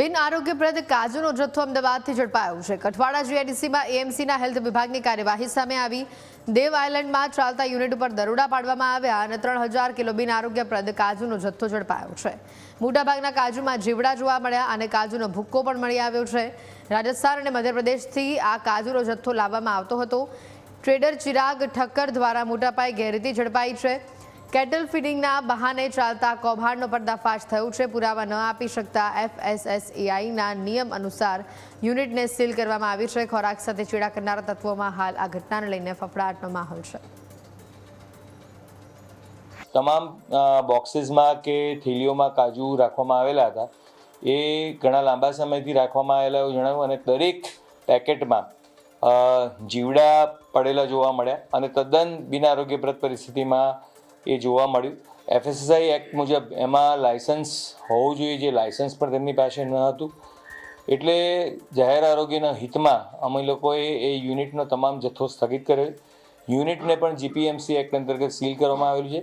બિન આરોગ્યપ્રદ કાજુનો જથ્થો અમદાવાદથી ઝડપાયો છે. કઠવાડા જીઆઈડીસીમાં એએમસીના હેલ્થ વિભાગની કાર્યવાહી સામે આવી. દેવ આઇલેન્ડમાં ચાલતા યુનિટ ઉપર દરોડા પાડવામાં આવ્યા અને ત્રણ હજાર કિલો બિન આરોગ્યપ્રદ કાજુનો જથ્થો ઝડપાયો છે. મોટાભાગના કાજુમાં જીવડા જોવા મળ્યા અને કાજુનો ભૂક્કો પણ મળી આવ્યો છે. રાજસ્થાન અને મધ્યપ્રદેશથી આ કાજુનો જથ્થો લાવવામાં આવતો હતો. ટ્રેડર ચિરાગ ઠક્કર દ્વારા મોટા પાયે ગેરરીતિ ઝડપાઈ છે. કેટલ ફીડિંગના બહાને ચાલતા કૌભાંડનો પર્દાફાશ થયો છે. પુરાવા ન આપી શકતા એફએસએસએઆઈના નિયમ અનુસાર યુનિટને સીલ કરવામાં આવી છે. ખોરાક સાથે ચેડા કરનારા તત્વોમાં હાલ આ ઘટનાને લઈને ફફડાટનો માહોલ છે. તમામ બોક્સીસમાં કે થેલીઓમાં કાજુ રાખવામાં આવેલા હતા. એ ઘણા લાંબા સમયથી રાખવામાં આવેલા એવું જણાવ્યું અને દરેક પેકેટમાં જીવડા પડેલા જોવા મળ્યા અને તદ્દન બિનઆરોગ્યપ્રદ પરિસ્થિતિમાં એ જોવા મળ્યું. એફએસએસઆઈ એક્ટ મુજબ એમાં લાયસન્સ હોવું જોઈએ, જે લાયસન્સ પણ તેમની પાસે ન હતું. એટલે જાહેર આરોગ્યના હિતમાં અમે લોકોએ એ યુનિટનો તમામ જથ્થો સ્થગિત કર્યો યુનિટને પણ જીપીએમસી એક્ટ અંતર્ગત સીલ કરવામાં આવેલું છે.